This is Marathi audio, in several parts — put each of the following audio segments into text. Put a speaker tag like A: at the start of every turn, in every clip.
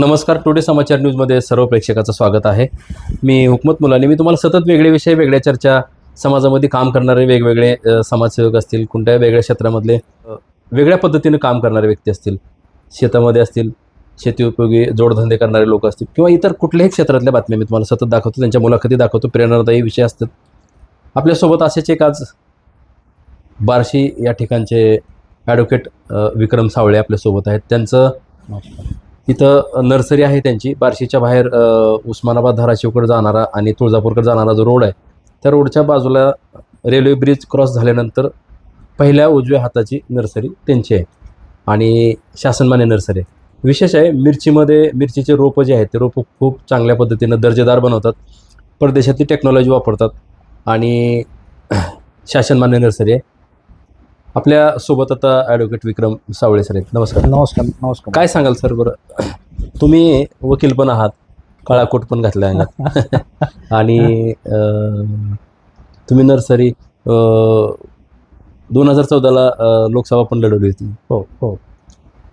A: नमस्कार टुडे समाचार न्यूजमध्ये सर्व प्रेक्षकाचं स्वागत आहे. मी हुकमत मुलानी. मी तुम्हाला सतत वेगळे विषय वेगळ्या चर्चा समाजामध्ये काम करणारे वेगवेगळे समाजसेवक असतील कोणत्या वेगळ्या क्षेत्रामधले वेगळ्या पद्धतीने काम करणारे व्यक्ती असतील शेतामध्ये असतील शेती उपयोगी जोडधंदे करणारे लोक असतील किंवा इतर कुठल्याही क्षेत्रातल्या बातम्या मी तुम्हाला सतत दाखवतो त्यांच्या मुलाखती दाखवतो प्रेरणादायी विषय असतात. आपल्यासोबत असेच एक आज बार्शी या ठिकाणचे ॲडव्होकेट विक्रम सावळे आपल्यासोबत आहेत. त्यांचं तिथं नर्सरी आहे त्यांची. बार्शीच्या बाहेर उस्मानाबाद धाराशिवकडे जाणारा आणि तुळजापूरकडे जाणारा जो रोड आहे त्या रोडच्या बाजूला रेल्वे ब्रिज क्रॉस झाल्यानंतर पहिल्या उजव्या हाताची नर्सरी त्यांची आहे आणि शासनमान्य नर्सरी आहे. विशेष आहे मिरचीमध्ये मिरचीचे रोपं जे आहेत ते रोपं खूप चांगल्या पद्धतीनं दर्जेदार बनवतात. परदेशातली टेक्नॉलॉजी वापरतात आणि शासनमान्य नर्सरी आहे. आपल्यासोबत आता ॲडव्होकेट विक्रम सावळे सर आहेत. नमस्कार.
B: नमस्कार नमस्कार.
A: काय सांगाल सर बरं? तुम्ही वकील पण आहात काळा कोट पण घातला आहे आणि अं, तुम्ही नर्सरी दोन हजार चौदाला लोकसभा पण लढवली होती.
B: हो हो.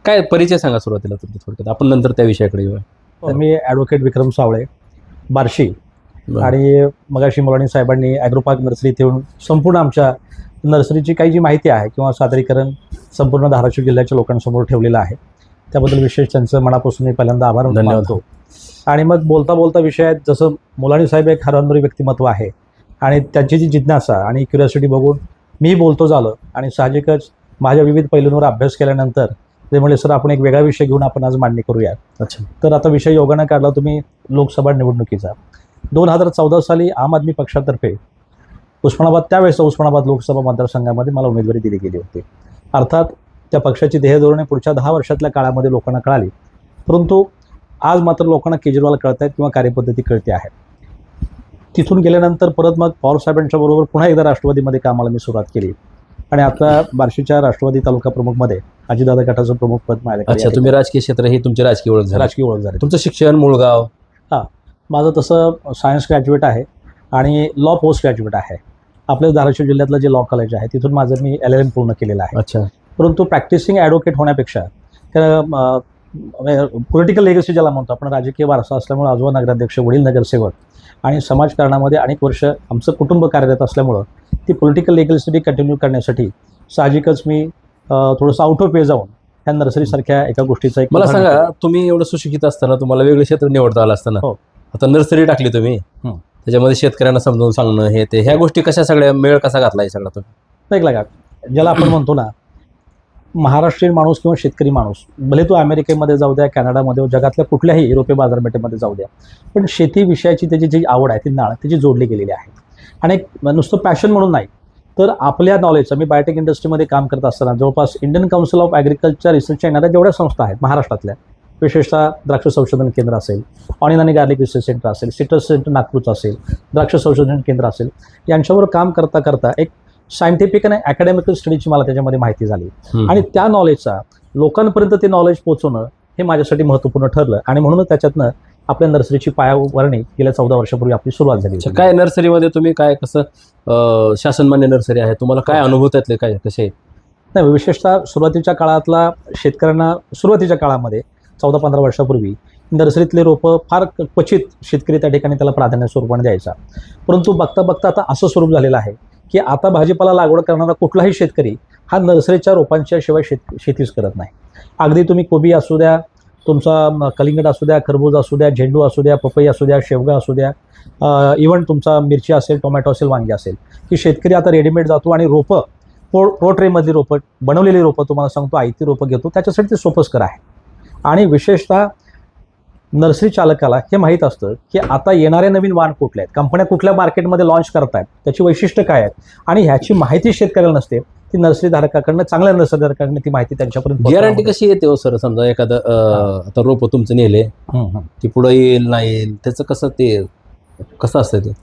A: काय परिचय सांगा सुरुवातीला तुमच्या थोडक्यात. आपण नंतर त्या विषयाकडे येऊया.
B: तर मी ॲडव्होकेट विक्रम सावळे बार्शी.
A: बरं.
B: आणि मगाशी मुलानी साहेबांनी ॲग्रोपार्क नर्सरी इथे येऊन संपूर्ण आमच्या नर्सरीची काही जी माहिती आहे किंवा सादरीकरण संपूर्ण धाराशिव जिल्ह्याच्या लोकांसमोर ठेवलेलं आहे त्याबद्दल विशेष त्यांचं मनापासून मी पहिल्यांदा आभार
A: धन्यवाद.
B: आणि मग बोलता बोलता विषयात जसं मुलानी साहेब एक हरवणारी व्यक्तिमत्व आहे आणि त्यांची जी जिज्ञासा आणि क्युरिओसिटी बघून मी बोलतो झालं आणि साहजिकच माझ्या विविध पैलूंवर अभ्यास केल्यानंतर ते म्हणले सर आपण एक वेगळा विषय घेऊन आपण आज मांडणी करूया
A: अच्छा.
B: तर आता विषय योगानं काढला तुम्ही लोकसभा निवडणुकीचा. दोन हजार चौदा साली आम आदमी पक्षातर्फे उस्मानाबाद त्यावेळेस उस्मानाबाद लोकसभा मतदारसंघामध्ये मला उमेदवारी दिली गेली होती. अर्थात त्या पक्षाची ध्येय धोरणे पुढच्या दहा वर्षातल्या काळामध्ये लोकांना कळाली. परंतु आज मात्र लोकांना केजरीवाल कळत आहेत किंवा कार्यपद्धती कळते आहे. तिथून गेल्यानंतर परत मग पवार साहेबांच्या बरोबर पुन्हा एकदा राष्ट्रवादीमध्ये कामाला मी सुरुवात केली. आणि आता बार्शीच्या राष्ट्रवादी तालुका प्रमुखमध्ये अजितदादा गटाचं प्रमुख पद माझ्याकडे
A: अच्छा. तुम्ही राजकीय क्षेत्र ही तुमची राजकीय ओळख झाली.
B: राजकीय ओळख झाली.
A: तुमचं शिक्षण मुळगाव
B: माझं तसं सायन्स ग्रॅज्युएट आहे आणि लॉ पोस्ट ग्रॅज्युएट आहे. आपल्या धाराशिव जिल्ह्यातलं जे लॉ कॉलेज आहे तिथून माझं मी एल एल एम पूर्ण केलेलं आहे
A: अच्छा
B: परंतु प्रॅक्टिसिंग ॲडव्होकेट होण्यापेक्षा पॉलिटिकल लेगसी ज्याला म्हणतो आपण राजकीय वारसा असल्यामुळं आजोबा नगराध्यक्ष वडील नगरसेवक आणि समाजकारणामध्ये अनेक वर्ष आमचं कुटुंब कार्यरत असल्यामुळं ती पॉलिटिकल लेगलिसिटी कंटिन्यू करण्यासाठी साहजिकच मी थोडंसं आउट ऑफ वे जाऊन ह्या नर्सरीसारख्या एका गोष्टीचा एक
A: मला सांगा तुम्ही एवढं सुशिक्षित असताना तुम्हाला वेगळं क्षेत्र निवडता आलं असताना
B: हो.
A: आता नर्सरी टाकली तुम्ही. त्याच्यामध्ये शेतकऱ्यांना समजावून सांगणं हे ते. ह्या गोष्टी कशा सगळ्या मेळ कसा घातला आहे सगळा तुम्ही?
B: ऐकला का? ज्याला आपण म्हणतो ना महाराष्ट्रीयन माणूस किंवा शेतकरी माणूस भले तो अमेरिकेमध्ये जाऊ द्या कॅनडामध्ये जगातल्या कुठल्याही युरोपीय बाजारपेठेमध्ये जाऊ द्या पण शेती विषयाची त्याची जी आवड आहे ती नाळ त्याची जोडली गेलेली आहे. आणि एक नुसतं पॅशन म्हणून नाही तर आपल्या नॉलेजचं मी बायोटेक इंडस्ट्रीमध्ये काम करत असताना जवळपास इंडियन काउन्सिल ऑफ ॲग्रिकल्चर रिसर्चच्या येणाऱ्या जेवढ्या संस्था आहेत महाराष्ट्रातल्या विशेषतः द्राक्ष संशोधन केंद्र असेल ऑनियन आणि गार्लिक रिसर्च सेंटर असेल सिट्रस सेंटर नागपूरचं असेल द्राक्ष संशोधन केंद्र असेल यांच्यावर काम करता करता एक सायंटिफिक आणि अकॅडमिकल स्टडीची मला त्याच्यामध्ये माहिती झाली
A: हं.
B: आणि त्या नॉलेजचा लोकांपर्यंत ते नॉलेज पोहोचवणं हे माझ्यासाठी महत्त्वपूर्ण ठरलं आणि म्हणूनच त्याच्यातनं आपल्या नर्सरीची पायावरणी गेल्या चौदा वर्षापूर्वी आपली सुरुवात झाली.
A: काय नर्सरीमध्ये तुम्ही काय कसं शासनमान्य नर्सरी आहे तुम्हाला काय अनुभव त्यातले काय कसे?
B: नाही विशेषतः सुरुवातीच्या काळातला शेतकऱ्यांना सुरुवातीच्या काळामध्ये चौदा पंधरा वर्षापूर्वी नर्सरीतले रोपं फार क्वचित शेतकरी त्या ठिकाणी त्याला प्राधान्य स्वरूपाने द्यायचा. परंतु बघता बघता आता असं स्वरूप झालेलं आहे की आता भाजीपाला लागवड करणारा कुठलाही शेतकरी हा नर्सरीच्या रोपांच्या शिवाय शेत शेतीच करत नाही. अगदी तुम्ही कोबी असू द्या तुमचा कलिंगड असू द्या खरबूज असू द्या झेंडू असू द्या पपई असू द्या शेवगा असू द्या इवन तुमचा मिरची असेल टोमॅटो असेल वांगी असेल की शेतकरी आता रेडीमेड जातो आणि रोपं पो प्रो ट्रेमधली रोपं बनवलेली रोपं तुम्हाला सांगतो आयती रोपं घेतो त्याच्यासाठी ते सोपस्कर आहे. आणि विशेषतः नर्सरी चालकाला हे माहीत असतं की आता येणारे नवीन वाण कुठले आहेत? कंपन्या कुठल्या मार्केटमध्ये लॉन्च करतायत? त्याची वैशिष्ट्य काय आहेत? आणि ह्याची माहिती शेतकऱ्याला नसते ती नर्सरी धारकाकडनं चांगल्या नर्सरी धारकाकडनं ती माहिती त्यांच्यापर्यंत
A: गॅरंटी कशी येते हो सर? समजा एखादं आता रोप तुमचं नेले
B: हं, हं.
A: ती पुढं येईल नाही येईल त्याचं कसं ते कसं असतं ते?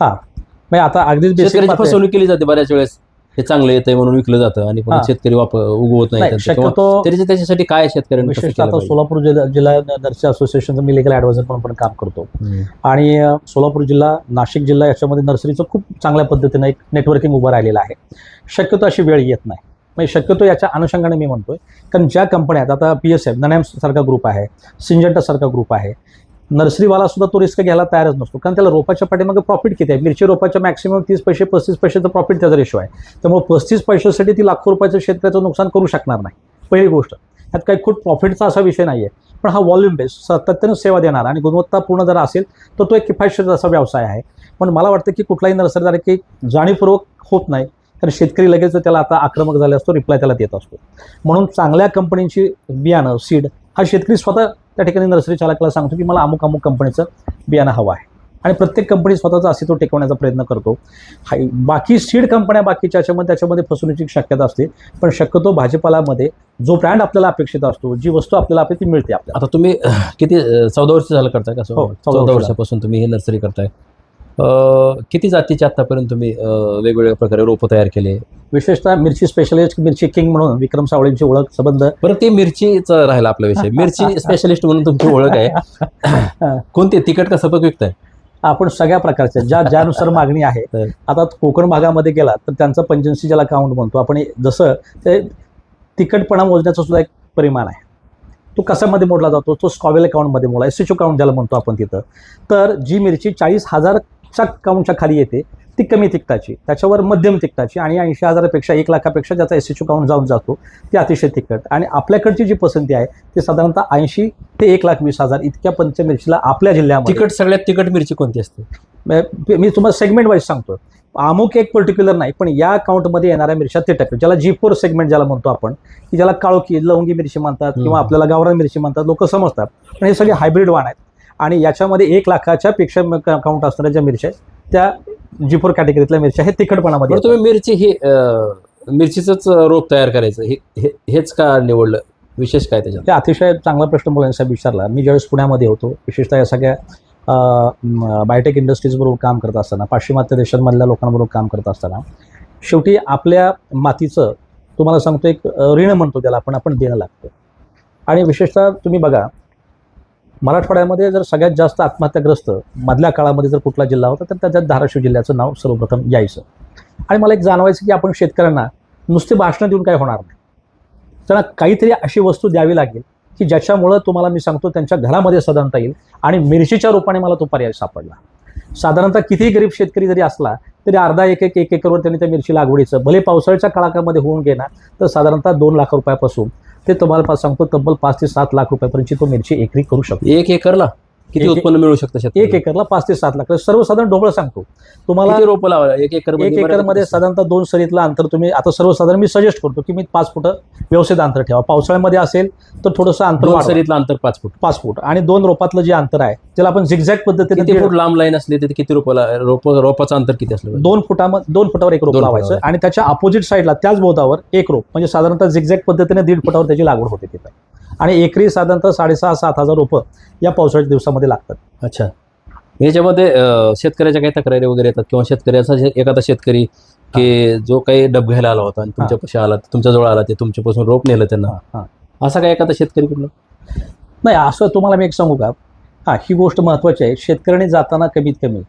B: म्हणजे आता अगदीच
A: फसवणूक केली जाते बऱ्याच वेळेस. हे चांगलं येतंय म्हणून विकलं जातं आणि पण
B: हा.
A: शेतकरी वाप उगवत नाही
B: नाही
A: त्यांचं किंवा
B: शक्यतो
A: त्याच्या त्याच्यासाठी काय शेतकऱ्यांनी कसं
B: विशेषतः
A: केलं
B: आता
A: पाहिजे?
B: सोलापूर जिल्हा जिल्हा नर्सरी असोसिएशनचं मी लिगल ॲडवायझर म्हणून पण काम करतो
A: हम्म.
B: आणि अ, सोलापूर जिल्हा नाशिक जिल्हा याच्यामध्ये नर्सरीचं खूप चांगल्या पद्धतीनं एक नेटवर्किंग उभं राहिलेलं आहे शक्यतो अशी वेळ येत नाही म्हणजे शक्यतो याच्या अनुषंगाने मी म्हणतोय कारण ज्या कंपन्या आहेत आता पी एस एफ सारखा ग्रुप आहे सिंजंटा सारखा ग्रुप आहे नर्सरीवाला सुद्धा तो रिस्क घ्यायला तयारच नसतो. कारण त्याला रोपाच्या पाठीमागे प्रॉफिट किती आहे? मिरची रोपाच्या मॅक्सिमम तीस पैसे पस्तीस पैशाचं प्रॉफिट त्याचा रेशो आहे. त्यामुळे पस्तीस पैशासाठी ती लाखो रुपयाचं शेतकऱ्याचं नुकसान करू शकणार नाही. पहिली गोष्ट. त्यात काही खूप प्रॉफिटचा असा विषय नाही आहे पण हा व्हॉल्यूम बेस सातत्यानं सेवा देणार आणि गुणवत्तापूर्ण जर असेल तर तो एक किफायतशीर असा व्यवसाय आहे. पण मला वाटतं की कुठलाही नर्सरीदार की जाणीवपूर्वक होत नाही कारण शेतकरी लगेच त्याला आता आक्रमक झाले असतो रिप्लाय त्याला देत असतो. म्हणून चांगल्या कंपनीची बियाणं सीड हा शेतकरी स्वतः त्या ठिकाणी नर्सरी चालकाला सांगतो की मला अमुक अमुक कंपनीचं बियाणं हवं आहे. आणि प्रत्येक कंपनी स्वतःचा अस्तित्व टिकवण्याचा प्रयत्न करतो. हा बाकी सीड कंपन्या बाकीच्या याच्यामध्ये त्याच्यामध्ये फसवण्याची शक्यता असते. पण शक्यतो भाजीपालामध्ये जो ब्रँड आपल्याला अपेक्षित असतो जी वस्तू आपल्याला अपेक्षित ती मिळते आपल्याला.
A: आता तुम्ही किती चौदा वर्ष झालं करताय का?
B: हो, चौदा
A: चौदा
B: वर्ष
A: वर्षापासून तुम्ही हे नर्सरी करताय. किती जातीचे आतापर्यंत तुम्ही वेगवेगळ्या प्रकारे रोपं तयार केले?
B: विशेषतः मिरची स्पेशलिस्ट मिरची किंग म्हणून विक्रम सावळेंची ओळख संबंध.
A: बरं ते मिरचीच राहिला आपला विषय. मिरची स्पेशलिस्ट म्हणून तुमची ओळख आहे. कोणते? तिखट का सपक विकताय.
B: आपण सगळ्या प्रकारच्या ज्या ज्यानुसार मागणी आहे. आता कोकण भागामध्ये गेला तर त्यांचा पंचन्सी ज्याला काउंट म्हणतो आपण जसं ते तिखटपणा मोजण्याचं सुद्धा एक परिमाण आहे. तो कशामध्ये मोडला जातो? तो स्कॉवेल काउंटमध्ये मोडला एस एच काउंट ज्याला म्हणतो आपण तिथं. तर जी मिरची चाळीस हजारच्या काउंटच्या खाली येते. ती कमी तिखटाची. त्याच्यावर मध्यम तिखटाची आणि ऐंशी हजारापेक्षा एक लाखापेक्षा ज्याचा एस एच काउंट जाऊन जातो ती अतिशय तिखट. आणि आपल्याकडची जी पसंती आहे ती साधारणतः ऐंशी ते एक लाख वीस हजार इतक्या पंचमिरचीला आपल्या जिल्ह्यामध्ये.
A: तिखट सगळ्यात तिखट मिरची कोणती असते?
B: म- तुम्हाला सेगमेंट वाईज सांगतो. अमुक एक पर्टिक्युलर नाही पण या अकाउंटमध्ये येणाऱ्या मिरच्या ते टक्के ज्याला जी फोर सेगमेंट ज्याला म्हणतो आपण की ज्याला काळोखी लवंगी मिरची म्हणतात किंवा. आपल्याला गावरान मिरची म्हणतात लोक समजतात. पण हे सगळे हायब्रिड वाण आहेत. आणि याच्यामध्ये एक लाखाच्या पेक्षा अकाउंट असणाऱ्या ज्या मिरच्या आहेत त्या जी फोर कॅटेगरीतल्या मिरच्या हे तिखटपणामध्ये
A: तुम्ही मिरची हे मिरचीचंच रोप तयार करायचं हे हेच का निवडलं? विशेष काय त्याच्यात?
B: ते अतिशय चांगला प्रश्न मुलांनी साहेब विचारला. मी ज्यावेळेस पुण्यामध्ये होतो विशेषतः या सगळ्या बायोटेक इंडस्ट्रीजबरोबर काम करत असताना पाश्चिमात्य देशांमधल्या लोकांबरोबर काम करत असताना शेवटी आपल्या मातीचं तुम्हाला सांगतो एक ऋण म्हणतो त्याला आपण आपण देणं लागतं. आणि विशेषतः तुम्ही बघा मराठवाड्यामध्ये जर सगळ्यात जास्त आत्महत्याग्रस्त मधल्या काळामध्ये जर कुठला जिल्हा होता तर त्याच्यात धाराशिव जिल्ह्याचं नाव सर्वप्रथम यायचं. आणि मला एक जाणवायचं की आपण शेतकऱ्यांना नुसते भाषणं देऊन काय होणार नाही. त्यांना काहीतरी अशी वस्तू द्यावी लागेल की ज्याच्यामुळं तुम्हाला मी सांगतो त्यांच्या घरामध्ये सदानता येईल आणि मिरचीच्या रूपाने मला तो पर्याय सापडला. साधारणतः कितीही गरीब शेतकरी जरी असला तरी अर्धा एक एक एक एकरवर त्यांनी त्या मिरची लागवडीचं भले पावसाळ्याच्या काळाकामध्ये होऊन गेला तर साधारणतः दोन लाख रुपयापासून ते तुम्हाला सांगतो तब्बल पाच ते सात लाख रुपयापर्यंतची तो मिरची एकरी करू शकतो.
A: एक एकरला? किती
B: एक-
A: उत्पन्न मिळू शकतं शेतकरी?
B: एक एकरला पाच ते सात लाख. सर्वसाधारण ढोबळ सांगतो. तुम्हाला
A: किती रोपं लावा एक एकर
B: एक एकरमध्ये साधारणतः दोन सरीतलं अंतर तुम्ही आता सर्वसाधारण मी सजेस्ट करतो की मी पाच फुट व्यवस्थित अंतर ठेवा. पावसाळ्यामध्ये असेल तर थोडंसं अंतर
A: दोन
B: वाढवा.
A: सरीतलं अंतर पाच फूट.
B: पाच फूट. आणि दोन रोपातलं जे अंतर आहे त्याला आपण झिगझॅग पद्धतीने
A: किती
B: दीड-
A: फूट लांब लाईन असली तर किती रोपाला रोप रोपाचं अंतर किती असलं पाहिजे?
B: दोन फुटामध्ये दोन फुटावर एक रोप
A: दोन
B: लावायचं
A: फुटावर.
B: आणि त्याच्या अपोजिट साईडला त्याच बोधावर एक रोप. म्हणजे साधारणतः झिगझॅग पद्धतीने दीड फुटावर त्याची लागवड होते तिथे. आणि एकरी साधारणतः साडेसहा सात हजार रोपं या पावसाळ्याच्या दिवसामध्ये लागतात.
A: अच्छा. याच्यामध्ये शेतकऱ्याच्या काही तक्रारी वगैरे येतात किंवा शेतकऱ्याचा एखादा शेतकरी की जो काही डब घ्यायला आला होता आणि तुमच्या पाशी आला तुमच्या जवळ आला ते तुमच्यापासून रोप नेलं त्यांना.
B: हा.
A: असा काय एखादा शेतकरी कुठला?
B: नाही असं तुम्हाला मी एक सांगू का? हां ही गोष्ट महत्त्वाची आहे. शेतकऱ्याने जाताना कमीत कमी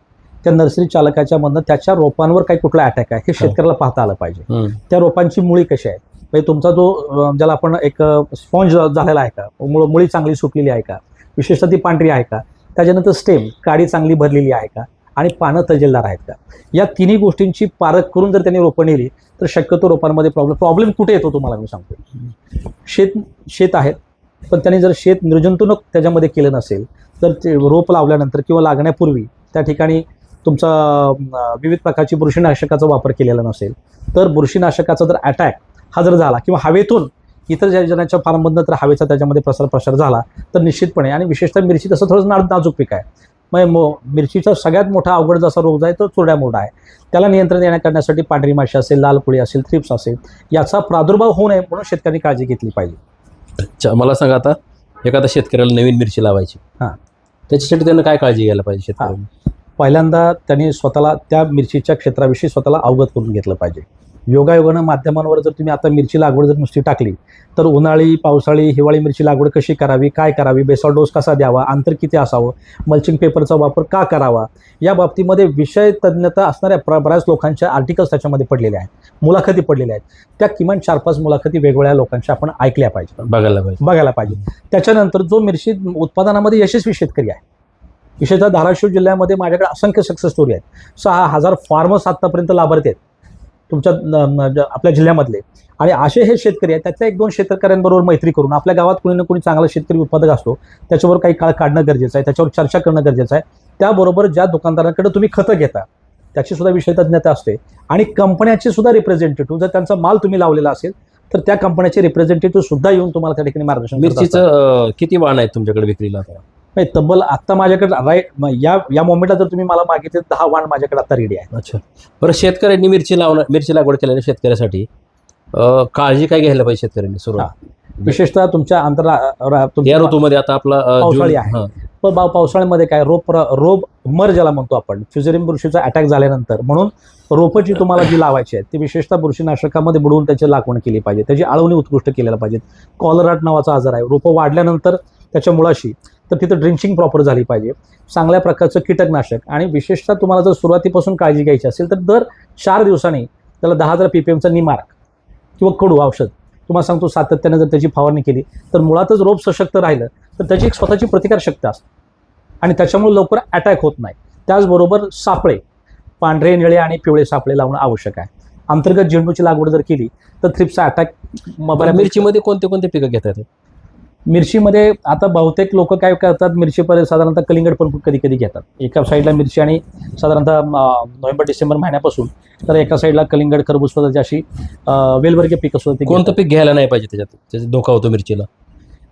B: त्या नर्सरी चालकाच्या मधनं त्याच्या रोपांवर काही कुठला अटॅक आहे हे शेतकऱ्याला पाहता आलं पाहिजे. त्या रोपांची मुळी कशी आहे म्हणजे तुमचा जो ज्याला आपण एक स्पॉन्ज झालेला आहे का? मुळ मुळी चांगली सुकलेली आहे का? विशेषतः ती पांढरी आहे का? त्याच्यानंतर स्टेम काडी चांगली भरलेली आहे का? आणि पानं तजेलदार आहेत का? या तिन्ही गोष्टींची पारख करून जर त्यांनी रोपं नेली तर शक्यतो रोपांमध्ये प्रॉब्लेम प्रॉब्लेम कुठे येतो तुम्हाला मी सांगतो. शेत शेत आहेत पण त्यांनी जर शेत निर्जंतुनक त्याच्यामध्ये केलं नसेल तर ते रोप लावल्यानंतर किंवा लागण्यापूर्वी त्या ठिकाणी तुमचा विविध प्रकारची बुरशीनाशकाचा वापर केलेला नसेल तर बुरशीनाशकाचा जर अटॅक हा जर झाला किंवा हवेतून इतर ज्या जणांच्या फार्ममधनं तर हवेचा त्याच्यामध्ये प्रसार प्रसार झाला तर निश्चितपणे आणि विशेषतः मिरची तसं थोडंसं ना नाजूक पीक आहे. मग मो मिरचीचा सगळ्यात मोठा अवघड जसा रोग आहे तो चुरड्या मोडा आहे. त्याला नियंत्रण देण्या करण्यासाठी पांढरी माशी असेल लाल पुळी असेल थ्रिप्स असेल याचा प्रादुर्भाव होऊ नये म्हणून शेतकऱ्यांनी काळजी घेतली पाहिजे.
A: अच्छा मला सांगा आता एखादा शेतकऱ्याला नवीन मिरची लावायची.
B: हां.
A: त्याच्यासाठी त्यानं काय काळजी घ्यायला पाहिजे शेतकऱ्यांनी?
B: पहिल्यांदा त्यांनी स्वतःला त्या मिरचीच्या क्षेत्राविषयी स्वतःला अवगत करून घेतलं पाहिजे. योगायोगानं माध्यमांवर जर तुम्ही आता मिरची लागवड जर नुसती टाकली तर उन्हाळी पावसाळी हिवाळी मिरची लागवड कशी करावी काय करावी बेसॉल डोस कसा द्यावा अंतर किती असावं मल्चिंग पेपरचा वापर का करावा या बाबतीमध्ये विषय तज्ज्ञता असणाऱ्या प्र- बऱ्याच लोकांच्या आर्टिकल्स त्याच्यामध्ये पडलेले आहेत मुलाखती पडलेल्या आहेत. त्या किमान चार पाच मुलाखती वेगवेगळ्या लोकांच्या आपण ऐकल्या पाहिजे.
A: बघायला पाहिजे.
B: बघायला पाहिजे. त्याच्यानंतर जो मिरची उत्पादनामध्ये यशस्वी शेतकरी आहे विशेषतः धाराशिव जिल्ह्यामध्ये माझ्याकडे असंख्य सक्सेस स्टोरी आहेत. सहा हजार फार्मर्स आत्तापर्यंत लाभार्थी आहेत. तुमच्या आपल्या जिल्ह्यामधले आणि असे हे शेतकरी आहेत त्यातल्या एक दोन शेतकऱ्यांबरोबर मैत्री करून आपल्या गावात कोणी ना कोणी चांगला शेतकरी उत्पादक असतो त्याच्यावर काही काळ काढणं गरजेचं आहे त्याच्यावर चर्चा करणं गरजेचं आहे त्याबरोबर ज्या दुकानदारांकडे तुम्ही खतं घेता त्याची सुद्धा विषय तज्ञता असते आणि कंपन्याचे सुद्धा रिप्रेझेंटेटिव्ह जर त्यांचा माल तुम्ही लावलेला असेल तर त्या कंपन्याचे रिप्रेझेंटेटिव्ह सुद्धा येऊन तुम्हाला त्या ठिकाणी मार्गदर्शन.
A: मिरचीचं किती वाण आहेत तुमच्याकडे विक्रीला?
B: नाही, तब्बल आता माझ्याकडे राईट या या मोमेंटला जर तुम्ही मला मागितले दहा वाण माझ्याकडे आता रेडी आहे
A: अच्छा. बरं शेतकऱ्यांनी मिरची लावणं मिरची लागवड केलेल्या शेतकऱ्यासाठी अं, काळजी काय घ्यायला पाहिजे शेतकऱ्यांनी सुरुवात?
B: विशेषतः तुमच्या आंतरा रा-
A: या
B: तुमच्या
A: ऋतूमध्ये आता आपला अं,
B: पावसाळी आहे.
A: हां.
B: प- पाव- पावसाळ्यामध्ये काय रोप रोग मर ज्याला म्हणतो आपण फ्युजेरियम बुरशीचा अटॅक झाल्यानंतर म्हणून रोपं जी तुम्हाला जी लावायची आहेत ती विशेषतः बुरशीनाशकामध्ये बुडवून त्याची लागवण केली पाहिजे त्याची आळवणी उत्कृष्ट केलेला पाहिजे कॉलराट नावाचा आजार आहे रोपं वाढल्यानंतर त्याच्या मुळाशी तर तिथं ड्रिंचिंग प्रॉपर झाली पाहिजे. चांगल्या प्रकारचं कीटकनाशक आणि विशेषतः तुम्हाला जर सुरुवातीपासून काळजी घ्यायची असेल तर दर चार दिवसांनी त्याला दहा हजार पी पी एमचा निमार्क किंवा कडू औषध. तुम्हाला सांगतो सातत्याने जर त्याची फवारणी केली तर मुळातच रोप सशक्त राहिलं तर त्याची एक स्वतःची प्रतिकारशक्ती असते. आणि त्याच्यामुळे लवकर अटॅक होत नाही. त्याचबरोबर सापळे पांढरे निळे आणि पिवळे सापळे लावणं आवश्यक आहे. अंतर्गत झेंडूची लागवड जर केली तर थ्रिप्सचा अटॅक
A: मिरचीमध्ये कोणते कोणते पिकं घेता
B: मिरचीमध्ये आता बहुतेक लोक काय करतात मिरचीपर्यंत साधारणतः कलिंगड पण कधी कधी घेतात. एका साईडला मिरची आणि साधारणतः नोव्हेंबर डिसेंबर महिन्यापासून तर एका साईडला कलिंगड खरबूज सुद्धा अशी वेलवर्गीय पिकं सुद्धा ते
A: कोणतं. पीक घ्यायला नाही पाहिजे त्याच्यात? त्याचा धोका होतो मिरचीला.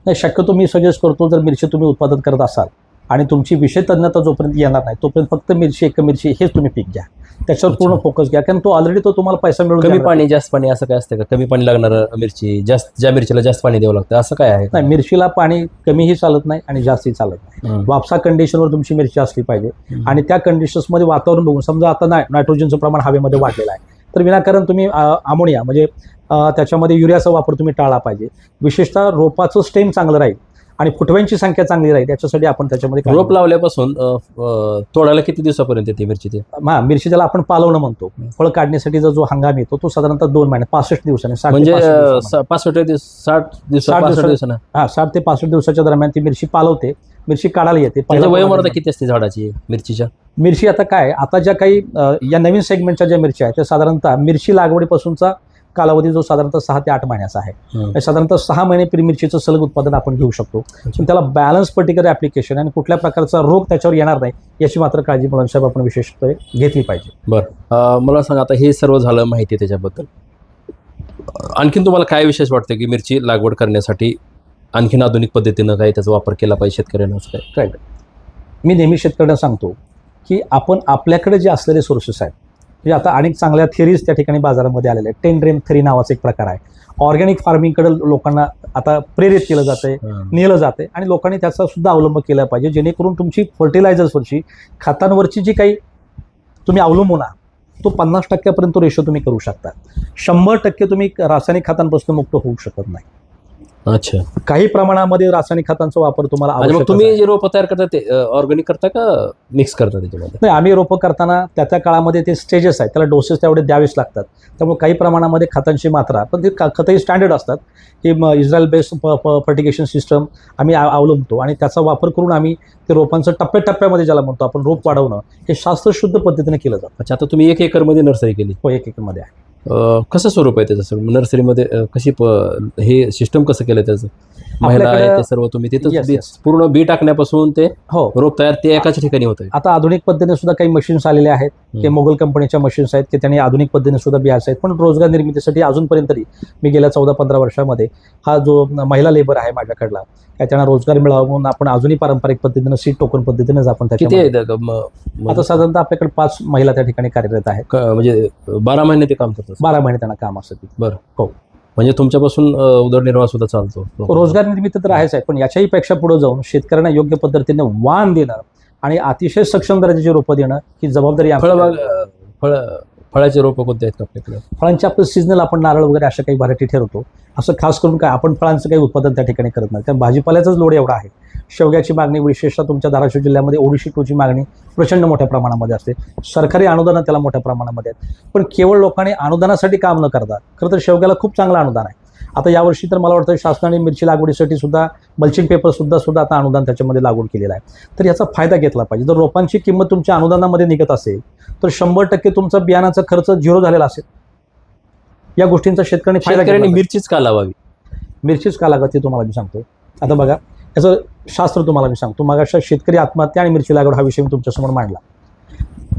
B: नाही शक्यतो मी सजेस्ट करतो जर मिरची तुम्ही उत्पादन करत असाल आणि तुमची विषय तज्ञता जोपर्यंत येणार नाही तोपर्यंत फक्त मिरची एक मिरची हेच तुम्ही पीक घ्या त्याच्यावर. पूर्ण फोकस घ्या कारण तो ऑलरेडी तो तुम्हाला पैसा मिळून
A: कमी. पाणी जास्त पाणी असं काय असतं का कमी पाणी लागणार मिरची जास्त ज्या मिरचीला जास्त पाणी द्यावं लागतं असं काय आहे
B: नाही मिरचीला पाणी कमीही चालत नाही आणि जास्तही चालत नाही. वापसा कंडिशनवर तुमची मिरची असली पाहिजे. आणि त्या कंडिशन्समध्ये वातावरण बघून समजा आता नाय नायट्रोजनचं प्रमाण हवेमध्ये वाढलेलं आहे तर विनाकारण तुम्ही अमोनिया म्हणजे त्याच्यामध्ये युरियाचा वापर तुम्ही टाळला पाहिजे विशेषतः रोपाचं स्टेम चांगलं राहील आणि फुटव्यांची संख्या चांगली राहील याच्यासाठी आपण त्याच्यामध्ये
A: रोप लावल्यापासून तोडायला किती दिवसापर्यंत येते मिरची ते?
B: हा मिरची त्याला आपण पालवणं म्हणतो. फळ काढण्यासाठीचा जो हंगाम येतो तो साधारणतः दोन महिने पासष्ट दिवसांनी
A: म्हणजे
B: पासष्ट
A: दिवस साठ दिवस
B: साठ
A: दिवसानं?
B: हा साठ ते पासष्ट दिवसाच्या दरम्यान ती मिरची पालवते. मिरची काढायला येते
A: वयोमर्यादा
B: पानामध्ये-
A: किती असते झाडाची मिरचीच्या?
B: मिरची आता काय आता ज्या काही या नवीन सेगमेंटच्या ज्या मिरच्या आहेत त्या साधारणतः मिरची लागवडीपासूनचा कालावधी जो साधारणतः सहा ते आठ महिन्याचा आहे. साधारणतः सहा महिने पिरी मिरचीचं सलग उत्पादन आपण घेऊ शकतो. पण त्याला बॅलन्स पर्टिक्युलर ऍप्लिकेशन आणि कुठल्या प्रकारचा रोग त्याच्यावर येणार नाही याची मात्र काळजी मुलांसाहेब साहेब आपण विशेषतः घेतली पाहिजे.
A: अं, मला सांगा आता हे सर्व झालं माहिती त्याच्याबद्दल. आणखीन तुम्हाला काय विशेष वाटतं की मिरची लागवड करण्यासाठी आणखीन आधुनिक पद्धतीनं काही त्याचा वापर केला पाहिजे शेतकऱ्यांना असं काय?
B: मी नेहमी शेतकऱ्यांना सांगतो की आपण आपल्याकडे जे असलेले सोर्सेस आहेत म्हणजे आता अनेक चांगल्या थिअरीज त्या ठिकाणी बाजारामध्ये आलेल्या आहेत. टेन ड्रेम थेरी नावाचा एक प्रकार आहे. ऑर्गॅनिक फार्मिंगकडे लोकांना आता प्रेरित केलं जातंय. नेलं जाते आणि लोकांनी त्याचा सुद्धा अवलंब केला पाहिजे जेणेकरून तुमची फर्टिलायझर्सवरची खतांवरची जी काही तुम्ही अवलंबून आहात तो पन्नास टक्क्यापर्यंत रेशो तुम्ही करू शकता. शंभर टक्के तुम्ही रासायनिक खतांपासून मुक्त होऊ शकत नाही.
A: अच्छा.
B: काही प्रमाणामध्ये रासायनिक खतांचा वापर तुम्हाला
A: आणि मग
B: आवश्यकच
A: तुम्ही
B: आहे.
A: जे रोपं तयार करता ते ऑर्गॅनिक करता का मिक्स करता त्याच्यामध्ये?
B: नाही आम्ही रोपं करताना त्या त्या काळामध्ये ते स्टेजेस आहेत. त्याला डोसेस तेवढे द्यावेच लागतात. त्यामुळे काही प्रमाणामध्ये खतांची मात्रा पण ते ख- खतंही स्टँडर्ड असतात. की म- इस्रायल बेस्ड फर्टिगेशन सिस्टम आम्ही आ- अवलंबतो आणि त्याचा वापर करून आम्ही ते रोपांचं टप्प्याटप्प्यामध्ये ज्याला म्हणतो आपण रोप वाढवणं हे शास्त्रशुद्ध पद्धतीने केलं जातं.
A: अच्छा आता तुम्ही एक एकरमध्ये नर्सरी केली.
B: हो एक एकरमध्ये आहे.
A: कसं स्वरूप आहे त्याचं? नर्सरीमध्ये कशी प- हे सिस्टम कसं केलं त्याचं? महिला आहे ते सर्व तुम्ही तिथं
B: Yes,
A: बी-
B: yes.
A: पूर्ण बी टाकण्यापासून ते
B: हो.
A: रोप तयार ते एकाच ठिकाणी होतं
B: आता आधुनिक पद्धतीने सुद्धा काही मशीन्स आलेले आहेत. की मोगल कंपनीच्या मशीन्स आहेत की त्यांनी आधुनिक पद्धतीने सुद्धा बियास आहेत पण रोजगार निर्मितीसाठी अजूनपर्यंत तरी मी गेल्या चौदा पंधरा वर्षामध्ये हा जो महिला लेबर आहे माझ्याकडला काय त्यांना रोजगार मिळावा म्हणून आपण अजूनही पारंपरिक पद्धतीनं सीट टोकन पद्धतीनेच आपण
A: किती
B: त्याच्यामध्ये-
A: आहे त्या- म- म-
B: आता साधारणतः आपल्याकडे पाच महिला त्या ठिकाणी कार्यरत आहेत.
A: क- म्हणजे बारा महिने ते काम करतात.
B: बारा महिने त्यांना काम असतं ते.
A: म्हणजे तुमच्यापासून उदरनिर्वाह सुद्धा चालतो.
B: रोजगार निर्मिती तर आहेच आहे पण याच्याही पेक्षा पुढे जाऊन शेतकऱ्यांना योग्य पद्धतीने वाण देणं आणि अतिशय सक्षम दर्जाची रोपं देणं ही जबाबदारी
A: फळबाग फळ फळाचे रोपं कोणते आहेत आपल्याकडे
B: फळांचे आपलं सिजनल आपण नारळ वगैरे अशा काही व्हरायटी ठरवतो. असं खास करून काय आपण फळांचं काही उत्पादन त्या ठिकाणी करत नाही. त्या भाजीपाल्याचाच लोड एवढा आहे. शेवग्याची मागणी विशेषतः तुमच्या धाराशिव जिल्ह्यामध्ये ओडिशी टूची मागणी प्रचंड मोठ्या प्रमाणामध्ये असते. सरकारी अनुदान त्याला मोठ्या प्रमाणामध्ये आहेत. पण केवळ लोकांनी अनुदानासाठी काम न करता खरं तर शेवग्याला खूप चांगलं अनुदान आहे. आता यावर्षी तर मला वाटतं शासनाने मिरची लागवडीसाठी सुद्धा मल्चिंग पेपर सुद्धा सुद्धा आता अनुदान त्याच्यामध्ये लागवड केलेलं आहे. तर याचा फायदा घेतला पाहिजे. जर रोपांची किंमत तुमच्या अनुदानामध्ये निघत असेल तर शंभर टक्के तुमचा बियाणाचा खर्च झिरो झालेला असेल. या गोष्टींचा शेतकऱ्यांनी फायदा.
A: मिरचीच का लावावी?
B: मिरचीच का लागत ते तुम्हाला मी सांगतो आता बघा याचं शास्त्र तुम्हाला मी सांगतो. मग अशा शेतकरी आत्महत्या आणि मिरची लागवड हा विषय मी तुमच्यासमोर मांडला.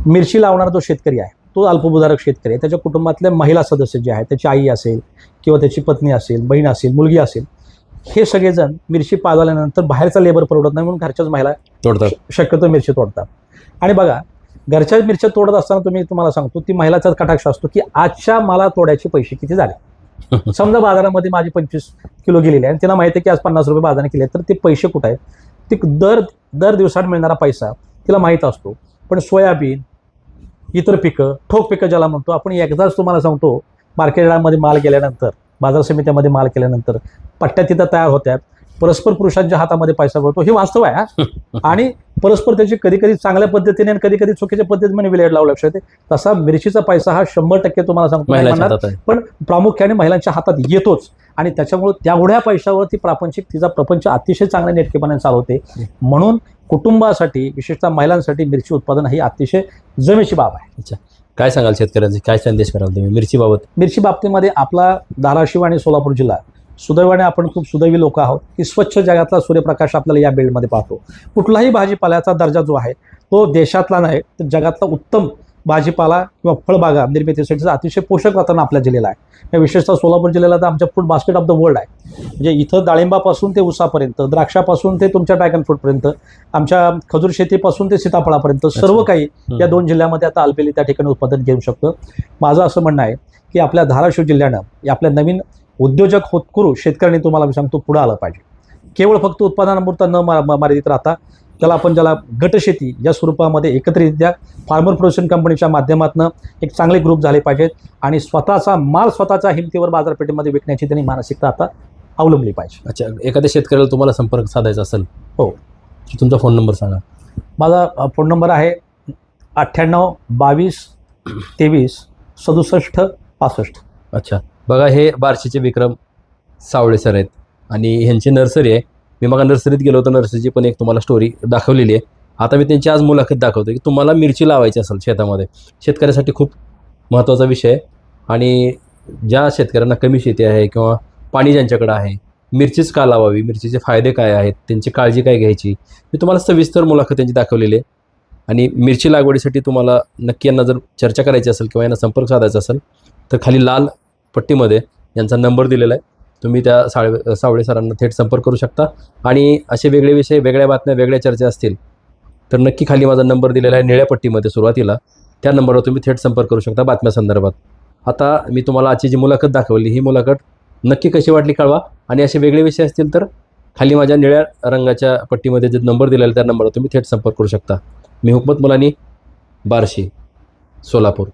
B: मिरची लावणारा जो शेतकरी आहे तो अल्पभूधारक शेतकरी आहे. त्याच्या कुटुंबातले महिला सदस्य जे आहेत त्याची आई असेल किंवा त्याची पत्नी असेल बहीण असेल मुलगी असेल हे सगळेजण मिरची पाजल्यानंतर बाहेरचा लेबर परवडत नाही म्हणून घरच्याच महिला
A: तोडतात.
B: शक्यतो मिरची तोडतात. आणि बघा घरच्या मिरच्या तोडत असताना तुम्ही तुम्हाला सांगतो ती महिलाचाच कटाक्ष असतो की आजच्या मला तोड्याचे पैसे किती झाले? समजा बाजारामध्ये माझी पंचवीस किलो गेलेली आहे आणि तिला माहिती आहे की आज पन्नास रुपये बाजाराने केले तर ते पैसे कुठं आहेत? ते दर दर दिवसात मिळणारा पैसा तिला माहीत असतो. पण सोयाबीन इतर पिकं ठोक पिकं ज्याला म्हणतो आपण एकदाच तुम्हाला सांगतो मार्केटमध्ये माल गेल्यानंतर बाजार समित्यामध्ये माल केल्यानंतर पट्ट्या तिथं तयार होत्या परस्पर पुरुषांच्या हातामध्ये पैसा पडतो हे वास्तव आहे. आणि परस्पर त्याची कधी कधी चांगल्या पद्धतीने आणि कधी कधी चुकीच्या पद्धतीने विलेट लावू लक्ष येते. तसा मिरचीचा पैसा हा शंभर टक्के तुम्हाला सांगतो पण प्रामुख्याने महिलांच्या हातात येतोच. आणि त्याच्यामुळे तेवढ्या पैशावर ती प्रापंचिक तिचा प्रपंच अतिशय चांगल्या नेटकेपणाने चालवते. म्हणून कुटुंबासाठी विशेषतः महिलांसाठी मिरची उत्पादन ही अतिशय जमेची बाब आहे.
A: काय सांगाल शेतकऱ्यांचे? काय संदेश कराल तुम्ही मिरची बाबत
B: मिरची बाबतीमध्ये आपला धाराशिव आणि सोलापूर जिल्हा सुदैवाने आपण खूप सुदैवी लोक आहोत की स्वच्छ जगातला सूर्यप्रकाश आपल्याला या बेल्टमध्ये पाहतो. कुठलाही भाजीपाल्याचा दर्जा जो आहे तो देशातला नाही तर जगातला उत्तम भाजीपाला किंवा फळबागा निर्मितीसाठीचं अतिशय पोषक वातावरण आपल्या जिल्ह्याला आहे. या विशेषतः सोलापूर जिल्ह्याला तर आमच्या food basket of the world आहे. म्हणजे इथं डाळिंबापासून ते उसापर्यंत द्राक्षापासून ते तुमच्या ड्रॅगन फ्रूटपर्यंत आमच्या खजूर शेतीपासून ते सीताफळापर्यंत सर्व काही या दोन जिल्ह्यामध्ये आता अल्पेली त्या ठिकाणी उत्पादन घेऊ शकतं. माझं असं म्हणणं आहे की आपल्या धाराशिव जिल्ह्यानं या आपल्या नवीन उद्योजक होतकरू शेतकऱ्यांनी तुम्हाला मी सांगतो पुढं आलं पाहिजे. केवळ फक्त उत्पादनापुरता न मर्यादित राहता त्याला आपण ज्याला गटशेती या स्वरूपामध्ये एकत्रितरित्या फार्मर प्रोडक्शन कंपनीच्या माध्यमातून एक चांगले ग्रुप झाले पाहिजेत आणि स्वतःचा माल स्वतःच्या हिमतीवर बाजारपेठेमध्ये विकण्याची त्यांनी मानसिकता आता अवलंबली पाहिजे.
A: अच्छा एखाद्या शेतकऱ्याला तुम्हाला संपर्क साधायचा असेल
B: हो.
A: तुमचा फोन नंबर सांगा.
B: माझा फोन नंबर आहे अठ्ठ्याण्णव बावीस तेवीस सदुसष्ट पासष्ट.
A: अच्छा. बघा हे बार्शीचे विक्रम सावळे सर आहेत. आणि ह्यांची नर्सरी आहे. मी मग नर्सरीत गेलो होतो. नर्सरीची पण एक तुम्हाला स्टोरी दाखवलेली आहे. आता मी त्यांची आज मुलाखत दाखवतो की तुम्हाला मिरची लावायची असेल शेतामध्ये शेतकऱ्यासाठी खूप महत्त्वाचा विषय आहे. आणि ज्या शेतकऱ्यांना कमी शेती आहे किंवा पाणी ज्यांच्याकडं आहे मिरचीच का लावावी मिरचीचे फायदे काय आहेत त्यांची काळजी काय घ्यायची मी तुम्हाला सविस्तर मुलाखत त्यांची दाखवलेली आहे. आणि मिरची लागवडीसाठी तुम्हाला नक्की यांना जर चर्चा करायची असेल किंवा यांना संपर्क साधायचा असेल तर खाली लाल पट्टीमध्ये यांचा नंबर दिलेला आहे. तुम्ही त्या साळवे सावळे सरांना थेट संपर्क करू शकता. आणि असे वेगळे विषय वेगळ्या बातम्या वेगळ्या चर्चा असतील तर नक्की खाली माझा नंबर दिलेला आहे निळ्या पट्टीमध्ये सुरुवातीला. त्या नंबरवर तुम्ही थेट संपर्क करू शकता बातम्या संदर्भात. आता मी तुम्हाला आजची जी मुलाखत दाखवली ही मुलाखत नक्की कशी वाटली कळवा. आणि असे वेगळे विषय असतील तर खाली माझ्या निळ्या रंगाच्या पट्टीमध्ये जे नंबर दिलेला त्या नंबरवर तुम्ही थेट संपर्क करू शकता. मी हुकमत मुलानी बार्शी सोलापूर.